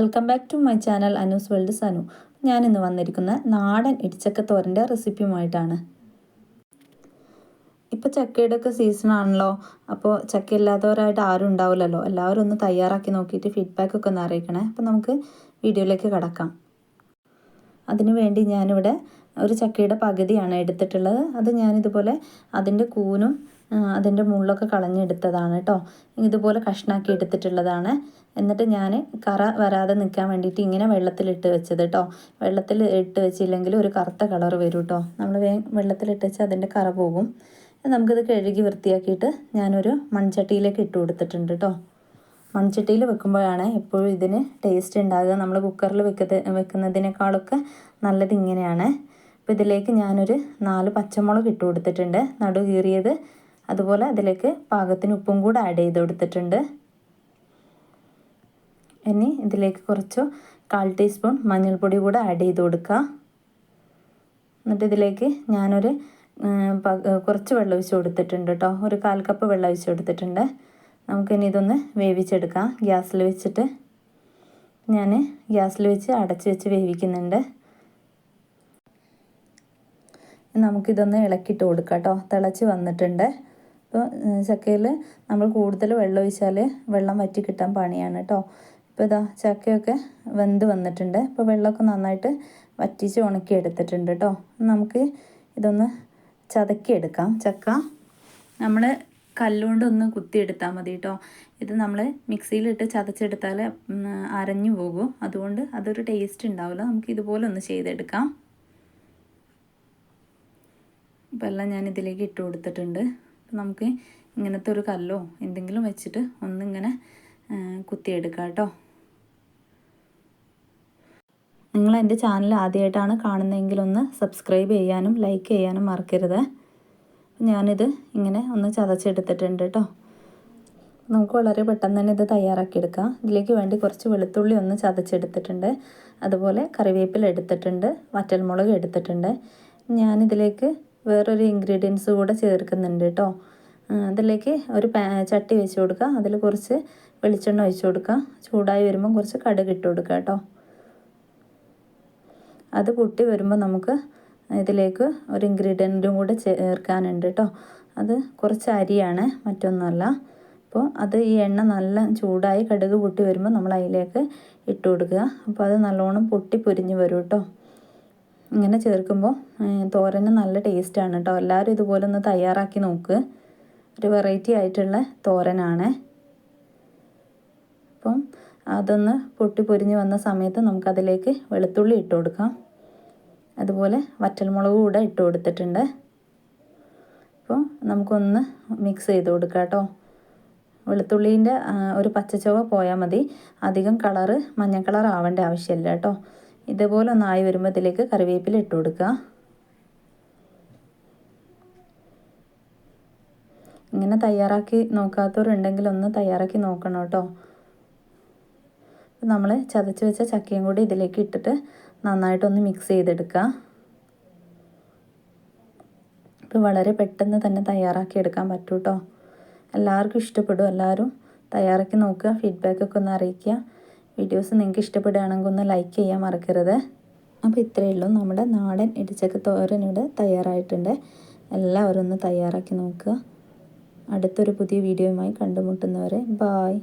Welcome back to my channel Anu's world Sanu ഞാനിന്ന് വന്നിരിക്കുന്ന നാടൻ ഇടിച്ചക്കത്തോരന്റെ റെസിപ്പിയുമായിട്ടാണ്. ഇപ്പോൾ ചക്കയുടെ ഒക്കെ സീസൺ ആണല്ലോ. അപ്പോൾ ചക്ക ഇല്ലാത്തവരായിട്ട് ആരും ഉണ്ടാവില്ലല്ലോ. എല്ലാവരും ഒന്ന് തയ്യാറാക്കി നോക്കിയിട്ട് ഫീഡ്ബാക്ക് ഒക്കെ ഒന്ന് അറിയിക്കണേ. അപ്പോൾ നമുക്ക് വീഡിയോയിലേക്ക് കടക്കാം. അതിനു വേണ്ടി ഞാനിവിടെ ഒരു ചക്കയുടെ പകുതിയാണ് എടുത്തിട്ടുള്ളത്. അത് ഞാനിതുപോലെ അതിന്റെ കൂനും അതിന്റെ മുള്ളൊക്കെ കളഞ്ഞെടുത്തതാണ് കേട്ടോ. ഇതുപോലെ കഷ്ണാക്കി എടുത്തിട്ടുള്ളതാണ്. എന്നിട്ട് ഞാൻ കറ വരാതെ നിൽക്കാൻ വേണ്ടിയിട്ട് ഇങ്ങനെ വെള്ളത്തിലിട്ട് വെച്ചത് കേട്ടോ വെള്ളത്തിൽ ഇട്ട് വെച്ചില്ലെങ്കിൽ ഒരു കറുത്ത കളർ വരും കേട്ടോ നമ്മൾ വേഗം വെള്ളത്തിലിട്ട് വെച്ചാൽ അതിന്റെ കറ പോകും. നമുക്കിത് കഴുകി വൃത്തിയാക്കിയിട്ട് ഞാനൊരു മൺചട്ടിയിലേക്ക് ഇട്ട് കൊടുത്തിട്ടുണ്ട് കേട്ടോ മൺചട്ടിയിൽ വെക്കുമ്പോഴാണ് എപ്പോഴും ഇതിന് ടേസ്റ്റ് ഉണ്ടാകുക. നമ്മൾ കുക്കറിൽ വെക്കത് വെക്കുന്നതിനേക്കാളൊക്കെ നല്ലത് ഇങ്ങനെയാണ്. അപ്പോൾ ഇതിലേക്ക് ഞാനൊരു നാല് പച്ചമുളക് ഇട്ട് കൊടുത്തിട്ടുണ്ട്. നടു കീറിയത് അതുപോലെ അതിലേക്ക് പാകത്തിന് ഉപ്പും കൂടെ ആഡ് ചെയ്ത് കൊടുത്തിട്ടുണ്ട്. ഇനി ഇതിലേക്ക് കുറച്ച് കാൽ ടീസ്പൂൺ മഞ്ഞൾപ്പൊടി കൂടെ ആഡ് ചെയ്ത് കൊടുക്കുക. എന്നിട്ട് ഇതിലേക്ക് ഞാനൊരു കുറച്ച് വെള്ളം ഒഴിച്ച് കൊടുത്തിട്ടുണ്ട് കേട്ടോ. ഒരു കാൽ കപ്പ് വെള്ളം ഒഴിച്ച് കൊടുത്തിട്ടുണ്ട്. നമുക്കിനി ഇതൊന്ന് വേവിച്ചെടുക്കാം. ഗ്യാസിൽ വെച്ചിട്ട് ഞാൻ ഗ്യാസിൽ വെച്ച് അടച്ച് വെച്ച് വേവിക്കുന്നുണ്ട്. നമുക്കിതൊന്ന് ഇളക്കിയിട്ട് കൊടുക്കാം കേട്ടോ. തിളച്ച് വന്നിട്ടുണ്ട്. അപ്പോൾ ചക്കയിൽ നമ്മൾ കൂടുതൽ വെള്ളം ഒഴിച്ചാൽ വെള്ളം വറ്റി കിട്ടാൻ പണിയാണ് കേട്ടോ. ഇപ്പോൾ ഇതാ ചക്കയൊക്കെ വെന്ത് വന്നിട്ടുണ്ട്. ഇപ്പോൾ വെള്ളമൊക്കെ നന്നായിട്ട് വറ്റിച്ച് ഉണക്കി എടുത്തിട്ടുണ്ട് കേട്ടോ നമുക്ക് ഇതൊന്ന് ചതക്കിയെടുക്കാം ചക്ക നമ്മൾ കല്ലുകൊണ്ടൊന്ന് കുത്തിയെടുത്താൽ മതി കേട്ടോ ഇത് നമ്മൾ മിക്സിയിലിട്ട് ചതച്ചെടുത്താൽ അരഞ്ഞു പോകും. അതുകൊണ്ട് അതൊരു ടേസ്റ്റ് ഉണ്ടാവില്ല. നമുക്ക് ഇതുപോലെ ഒന്ന് ചെയ്തെടുക്കാം. ഇപ്പം എല്ലാം ഞാൻ ഇതിലേക്ക് ഇട്ട് കൊടുത്തിട്ടുണ്ട്. നമുക്ക് ഇങ്ങനത്തെ ഒരു കല്ലോ എന്തെങ്കിലും വെച്ചിട്ട് ഒന്നിങ്ങനെ കുത്തിയെടുക്കാം കേട്ടോ നിങ്ങൾ എന്റെ ചാനൽ ആദ്യമായിട്ടാണ് കാണുന്നതെങ്കിൽ ഒന്ന് സബ്സ്ക്രൈബ് ചെയ്യാനും ലൈക്ക് ചെയ്യാനും മറക്കരുത്. ഞാനിത് ഇങ്ങനെ ഒന്ന് ചതച്ചെടുത്തിട്ടുണ്ട് കേട്ടോ നമുക്ക് വളരെ പെട്ടെന്ന് തന്നെ ഇത് തയ്യാറാക്കിയെടുക്കാം. ഇതിലേക്ക് വേണ്ടി കുറച്ച് വെളുത്തുള്ളി ഒന്ന് ചതച്ചെടുത്തിട്ടുണ്ട്. അതുപോലെ കറിവേപ്പില എടുത്തിട്ടുണ്ട്. വറ്റൽമുളക് എടുത്തിട്ടുണ്ട്. ഞാനിതിലേക്ക് വേറൊരു ഇൻഗ്രീഡിയൻസ് കൂടെ ചേർക്കുന്നുണ്ട് കേട്ടോ അതിലേക്ക് ഒരു ചട്ടി വെച്ച് കൊടുക്കുക അതിൽ കുറച്ച് വെളിച്ചെണ്ണ ഒഴിച്ച് കൊടുക്കുക ചൂടായി വരുമ്പോൾ കുറച്ച് കടുക് ഇട്ട് കൊടുക്കുക കേട്ടോ അത് പൊട്ടി വരുമ്പോൾ നമുക്ക് ഇതിലേക്ക് ഒരു ഇൻഗ്രീഡിയന്റും കൂടെ ചേർക്കാനുണ്ട് കേട്ടോ അത് കുറച്ച് അരിയാണ് മറ്റൊന്നുമല്ല. അപ്പോൾ അത് ഈ എണ്ണ നല്ല ചൂടായി കടുക് പൊട്ടി വരുമ്പോൾ നമ്മൾ അതിലേക്ക് ഇട്ട് കൊടുക്കുക. അപ്പോൾ അത് നല്ലോണം പൊട്ടി പൊരിഞ്ഞ് വരും കേട്ടോ ഇങ്ങനെ ചേർക്കുമ്പോൾ തോരന് നല്ല ടേസ്റ്റാണ് കേട്ടോ എല്ലാവരും ഇതുപോലെ ഒന്ന് തയ്യാറാക്കി നോക്ക്. ഒരു വെറൈറ്റി ആയിട്ടുള്ള തോരനാണ്. അപ്പം അതൊന്ന് പൊട്ടി പൊരിഞ്ഞ് വന്ന സമയത്ത് നമുക്കതിലേക്ക് വെളുത്തുള്ളി ഇട്ട് കൊടുക്കാം. അതുപോലെ വറ്റൽമുളക് കൂടെ ഇട്ട് കൊടുത്തിട്ടുണ്ട്. അപ്പോൾ നമുക്കൊന്ന് മിക്സ് ചെയ്ത് കൊടുക്കാം കേട്ടോ. വെളുത്തുള്ളീന്റെ ഒരു പച്ചച്ചുവ പോയാൽ മതി. അധികം കളറ് മഞ്ഞ കളർ ആവേണ്ട ആവശ്യമില്ല കേട്ടോ. ഇതുപോലെ ഒന്നായി വരുമ്പോൾ ഇതിലേക്ക് കറിവേപ്പില ഇട്ട് കൊടുക്കുക. ഇങ്ങനെ തയ്യാറാക്കി നോക്കാത്തവരുണ്ടെങ്കിൽ ഒന്ന് തയ്യാറാക്കി നോക്കണം കേട്ടോ. നമ്മൾ ചതച്ച് വെച്ച ചക്കയും കൂടി ഇതിലേക്ക് ഇട്ടിട്ട് നന്നായിട്ടൊന്ന് മിക്സ് ചെയ്തെടുക്കുക. ഇത് വളരെ പെട്ടെന്ന് തന്നെ തയ്യാറാക്കി എടുക്കാൻ പറ്റൂ കേട്ടോ എല്ലാവർക്കും ഇഷ്ടപ്പെടും. എല്ലാവരും തയ്യാറാക്കി നോക്കുക. ഫീഡ്ബാക്കൊക്കെ ഒന്ന് അറിയിക്കുക. വീഡിയോസ് നിങ്ങൾക്ക് ഇഷ്ടപ്പെടുകയാണെങ്കിൽ ഒന്ന് ലൈക്ക് ചെയ്യാൻ മറക്കരുത്. അപ്പോൾ ഇത്രയേ ഉള്ളൂ. നമ്മുടെ നാടൻ ഇടിച്ചക്ക തോരൻ ഇവിടെ തയ്യാറായിട്ടുണ്ട്. എല്ലാവരും ഒന്ന് തയ്യാറാക്കി നോക്കുക. അടുത്തൊരു പുതിയ വീഡിയോയുമായി കണ്ടുമുട്ടുന്നവരെ ബായ്